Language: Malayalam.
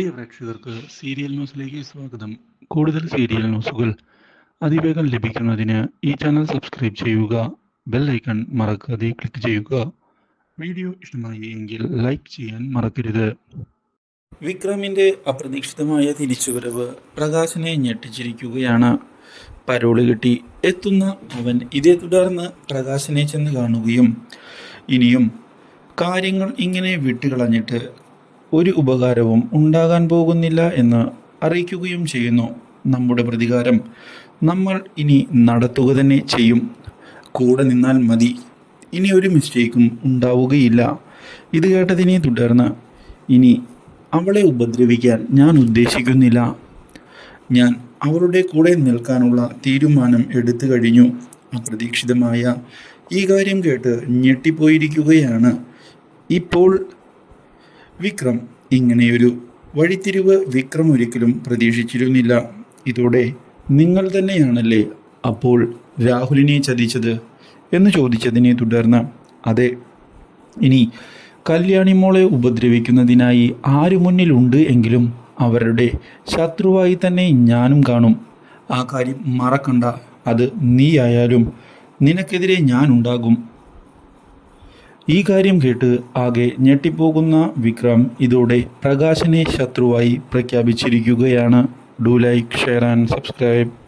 പ്രിയ പ്രേക്ഷകർക്ക് സീരിയൽ ന്യൂസിലേക്ക് സ്വാഗതം. കൂടുതൽ സീരിയൽ ന്യൂസുകൾ അതിവേഗം ലഭിക്കുന്നതിന് ഈ ചാനൽ സബ്സ്ക്രൈബ് ചെയ്യുക ബെൽ ഐക്കൺ മറക്കാതെ ക്ലിക്ക് ചെയ്യുക. വീഡിയോ ഇഷ്ടമായി എങ്കിൽ ലൈക്ക് ചെയ്യാൻ മറക്കരുത്. വിക്രമിന്റെ അപ്രതീക്ഷിതമായ തിരിച്ചുവരവ് പ്രകാശിനെ ഞെട്ടിച്ചിരിക്കുകയാണ്. പരോൾ കിട്ടി എത്തുന്ന അവൻ ഇതേ തുടർന്ന് പ്രകാശിനെ ചെന്ന് കാണുകയും ഇനിയും കാര്യങ്ങൾ ഇങ്ങനെ വിട്ടുകളഞ്ഞിട്ട് ഒരു ഉപകാരവും ഉണ്ടാകാൻ പോകുന്നില്ല എന്ന് അറിയിക്കുകയും ചെയ്യുന്നു. നമ്മുടെ പ്രതികാരം നമ്മൾ ഇനി നടത്തുക തന്നെ ചെയ്യും. കൂടെ നിന്നാൽ മതി. ഇനി ഒരു മിസ്റ്റേക്കും ഉണ്ടാവുകയില്ല. ഇത് കേട്ടതിനെ തുടർന്ന് ഇനി അവളെ ഉപദ്രവിക്കാൻ ഞാൻ ഉദ്ദേശിക്കുന്നില്ല. ഞാൻ അവളുടെ കൂടെ നിൽക്കാനുള്ള തീരുമാനം എടുത്തു കഴിഞ്ഞു. അപ്രതീക്ഷിതമായ ഈ കാര്യം കേട്ട് ഞെട്ടിപ്പോയിരിക്കുകയാണ്. ഇപ്പോൾ വിക്രം ഇങ്ങനെയൊരു വഴിത്തിരിവ് വിക്രം ഒരിക്കലും പ്രതീക്ഷിച്ചിരുന്നില്ല. ഇതോടെ നിങ്ങൾ തന്നെയാണല്ലേ അപ്പോൾ രാഹുലിനെ ചതിച്ചത് എന്ന് ചോദിച്ചതിനെ തുടർന്ന് അതെ ഇനി കല്യാണി മോളെ ഉപദ്രവിക്കുന്നതിനായി ആര് മുന്നിലുണ്ട് എങ്കിലും അവരുടെ ശത്രുവായി തന്നെ ഞാനും കാണും. ആ കാര്യം മറക്കണ്ട. അത് നീയായാലും നിനക്കെതിരെ ഞാനുണ്ടാകും. ഈ കാര്യം കേട്ട് ആകെ ഞെട്ടിപ്പോകുന്ന വിക്രം ഇതോടെ പ്രകാശനെ ശത്രുവായി പ്രഖ്യാപിച്ചിരിക്കുകയാണ്. Do like share and subscribe